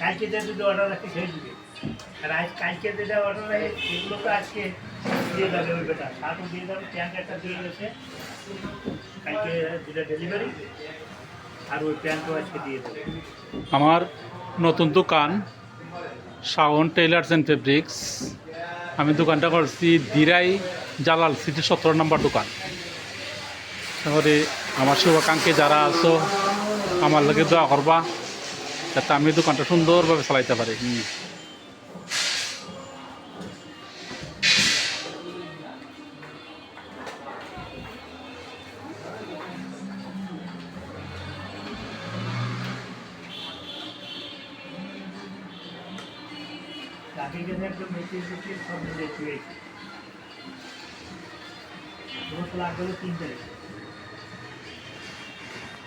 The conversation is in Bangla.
কালকে যে দুটো অর্ডার সেই দিবে আর আজ কালকে যেটা অর্ডার সেগুলো তো আজকে দিয়ে যাবে ওই বেটা দিয়ে যাবে প্যান্ট দিয়ে গেছে কালকে ডেলিভারি আর ওই প্যান্টও আজকে দিয়ে দেবে আমার নতুন দোকান শাওন টেইলার্স অ্যান্ড ফেব্রিক্স। আমি দোকানটা করছি দিরাই জালাল, সিটি সতেরো নম্বর দোকান। তারপরে আমার শুভাকাঙ্ক্ষী যারা আছো, আমার লাগে দোয়া করবা, যাতে আমি দোকানটা সুন্দরভাবে চালাইতে পারি।